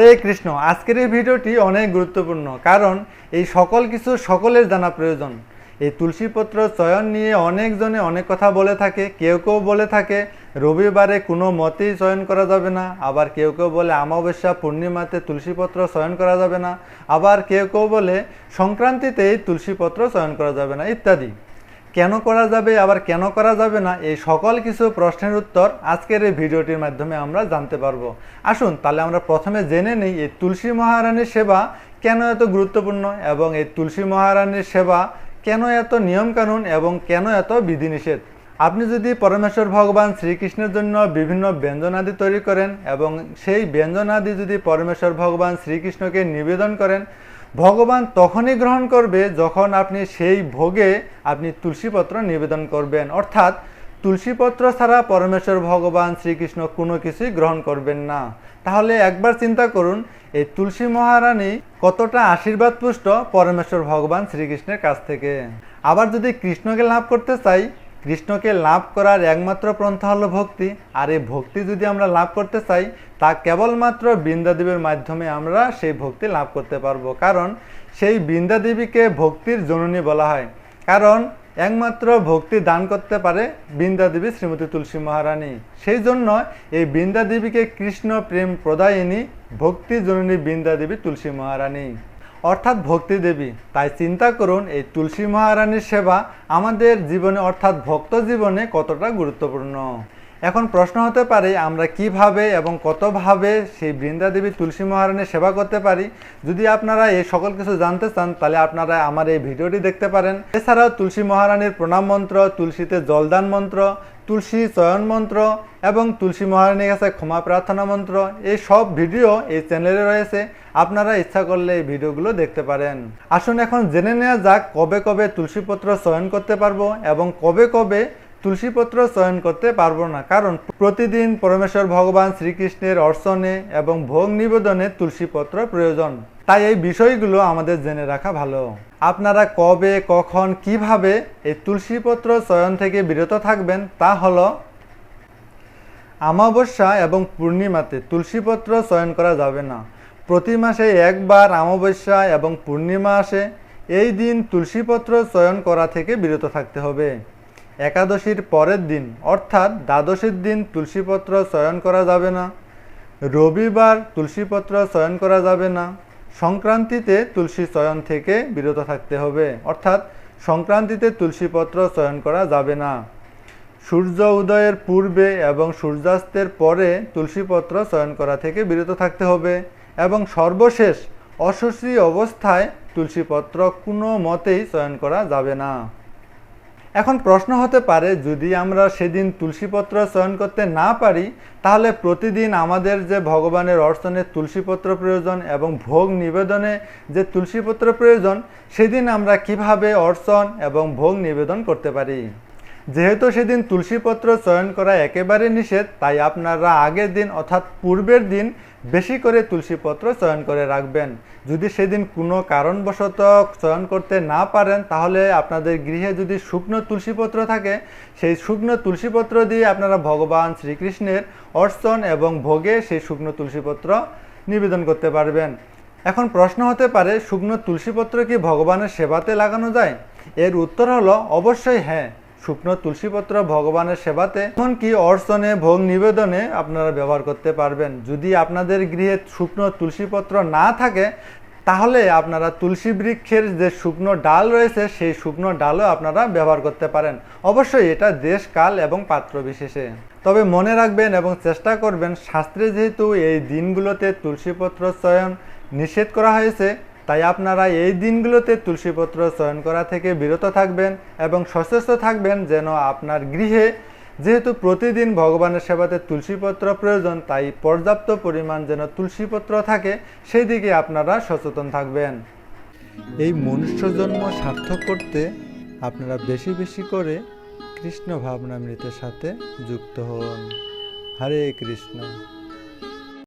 হরে কৃষ্ণ, আজকের এই ভিডিওটি অনেক গুরুত্বপূর্ণ, কারণ এই সকল কিছু সকলের জানা প্রয়োজন। এই তুলসীপত্র চয়ন নিয়ে অনেকজনে অনেক কথা বলে থাকে, কেউ কেউ বলে থাকে, রবিবারে কোনো মতেই চয়ন করা যাবে না, আবার কেউ কেউ বলে অমাবস্যা, পূর্ণিমাতে তুলসীপত্র চয়ন করা যাবে না, আবার কেউ কেউ বলে সংক্রান্তিতেই তুলসীপত্র চয়ন করা যাবে না, ইত্যাদি। কেন করা যাবে, আবার কেন করা যাবে না, এই সকল কিছু প্রশ্নের উত্তর আজকের এই ভিডিওটির মাধ্যমে আমরা জানতে পারব। আসুন, তাহলে আমরা প্রথমে জেনে নিই এই তুলসী মহারানীর সেবা কেন এত গুরুত্বপূর্ণ এবং এই তুলসী মহারানীর সেবা কেন এত নিয়মকানুন এবং কেন এত বিধিনিষেধ? আপনি যদি পরমেশ্বর ভগবান শ্রীকৃষ্ণের জন্য বিভিন্ন ব্যঞ্জনাদি তৈরি করেন এবং সেই ব্যঞ্জনাদি যদি পরমেশ্বর ভগবান শ্রীকৃষ্ণকে নিবেদন করেন ভগবান তখনই গ্রহণ করবে যখন আপনি সেই ভোগে আপনি তুলসীপত্র নিবেদন করবেন। অর্থাৎ তুলসীপত্র ছাড়া পরমেশ্বর ভগবান শ্রীকৃষ্ণ কোনো কিছুই গ্রহণ করবেন না। তাহলে একবার চিন্তা করুন, এই তুলসী মহারানী কতটা আশীর্বাদ পুষ্ট পরমেশ্বর ভগবান শ্রীকৃষ্ণের কাছ থেকে। আবার যদি কৃষ্ণকে লাভ করতে চাই কৃষ্ণকে লাভ করার একমাত্র পন্থা হলো ভক্তি, আর এই ভক্তি যদি আমরা লাভ করতে চাই, তা কেবলমাত্র বৃন্দাদেবীর মাধ্যমে আমরা সেই ভক্তি লাভ করতে পারব। কারণ সেই বৃন্দাদেবীকে ভক্তির জননী বলা হয়। কারণ একমাত্র ভক্তি দান করতে পারে বৃন্দাদেবী শ্রীমতী তুলসী মহারানী। সেই জন্য এই বৃন্দাদেবীকে কৃষ্ণ প্রেম প্রদায়িনী ভক্তি জননী বৃন্দাদেবী তুলসী মহারানী। অর্থাৎ ভক্তি দেবী। তাই চিন্তা করুন, এই তুলসী মহারানীর সেবা আমাদের জীবনে, অর্থাৎ ভক্ত জীবনে কতটা গুরুত্বপূর্ণ। এখন প্রশ্ন হতে পারে, আমরা কীভাবে এবং কতভাবে সেই বৃন্দা দেবী তুলসী মহারানীর সেবা করতে পারি? যদি আপনারা এই সকল কিছু জানতে চান, তাহলে আপনারা আমার এই ভিডিওটি দেখতে পারেন। এছাড়াও তুলসী মহারানীর প্রণাম মন্ত্র, তুলসীতে জলদান মন্ত্র, তুলসী চয়ন মন্ত্র এবং তুলসী মহারানীর কাছে ক্ষমা প্রার্থনা মন্ত্র, এই সব ভিডিও এই চ্যানেলে রয়েছে। আপনারা ইচ্ছা করলে এই ভিডিওগুলো দেখতে পারেন। আসুন এখন জেনে নেওয়া যাক কবে কবে তুলসীপত্র চয়ন করতে পারব এবং কবে কবে তুলসীপত্র চয়ন করতে পারব না। কারণ প্রতিদিন পরমেশ্বর ভগবান শ্রীকৃষ্ণের অর্চনে এবং ভোগ নিবেদনে তুলসীপত্র প্রয়োজন। তাই এই বিষয়গুলো আমাদের জেনে রাখা ভালো। আপনারা কবে, কখন, কীভাবে এই তুলসীপত্র চয়ন থেকে বিরত থাকবেন তা হলো অমাবস্যা এবং পূর্ণিমাতে তুলসীপত্র চয়ন করা যাবে না। প্রতি মাসে একবার অমাবস্যা এবং পূর্ণিমা আসে। এই দিন তুলসীপত্র চয়ন করা থেকে বিরত থাকতে হবে। একাদশীর পরের দিন, অর্থাৎ দ্বাদশীর দিন তুলসীপত্র চয়ন করা যাবে না। রবিবার তুলসীপত্র চয়ন করা যাবে না। সংক্রান্তিতে তুলসী চয়ন থেকে বিরত থাকতে হবে, অর্থাৎ সংক্রান্তিতে তুলসীপত্র চয়ন করা যাবে না। সূর্য উদয়ের পূর্বে এবং সূর্যাস্তের পরে তুলসীপত্র চয়ন করা থেকে বিরত থাকতে হবে এবং সর্বশেষ অশস্রী অবস্থায় তুলসীপত্র কোনো মতেই চয়ন করা যাবে না। এখন প্রশ্ন হতে পারে, যদি আমরা সেদিন তুলসীপত্র চয়ন করতে না পারি, তাহলে প্রতিদিন আমাদের যে ভগবানের অর্চনে তুলসীপত্র প্রয়োজন এবং ভোগ নিবেদনে যে তুলসীপত্র প্রয়োজন, সেদিন আমরা কীভাবে অর্চন এবং ভোগ নিবেদন করতে পারি? যেহেতু সেদিন তুলসীপত্র চয়ন করা একেবারে নিষেধ, তাই আপনারা আগের দিন অর্থাৎ পূর্বের দিন বেশি করে তুলসীপত্র চয়ন করে রাখবেন। যদি সেদিন কোনো কারণবশত চয়ন করতে না পারেন, তাহলে আপনাদের গৃহে যদি শুকনো তুলসীপত্র থাকে, সেই শুকনো তুলসীপত্র দিয়ে আপনারা ভগবান শ্রীকৃষ্ণের অর্চন এবং ভোগে সেই শুকনো তুলসীপত্র নিবেদন করতে পারবেন। এখন প্রশ্ন হতে পারে, শুকনো তুলসীপত্র কি ভগবানের সেবাতে লাগানো যায়? এর উত্তর হলো, অবশ্যই হ্যাঁ। শুকনো তুলসীপত্র ভগবানের সেবাতে, এমনকি অর্চনে, ভোগ নিবেদনে আপনারা ব্যবহার করতে পারবেন। যদি আপনাদের গৃহে শুকনো তুলসীপত্র না থাকে, তাহলে আপনারা তুলসী বৃক্ষের যে শুকনো ডাল রয়েছে, সেই শুকনো ডালও আপনারা ব্যবহার করতে পারেন। অবশ্যই এটা দেশ, কাল এবং পাত্র বিশেষে। তবে মনে রাখবেন এবং চেষ্টা করবেন, শাস্ত্রে যেহেতু এই দিনগুলোতে তুলসীপত্র চয়ন নিষেধ করা হয়েছে তাই আপনারা এই দিনগুলোতে তুলসীপত্র চয়ন করা থেকে বিরত থাকবেন এবং সচেষ্ট থাকবেন যেন আপনার গৃহে যেহেতু প্রতিদিন ভগবানের সেবাতে তুলসীপত্র প্রয়োজন, তাই পর্যাপ্ত পরিমাণ যেন তুলসীপত্র থাকে, সেই দিকে আপনারা সচেতন থাকবেন। এই মনুষ্য জন্ম সার্থক করতে আপনারা বেশি বেশি করে কৃষ্ণ ভাবনামৃতের সাথে যুক্ত হন। হরে কৃষ্ণ।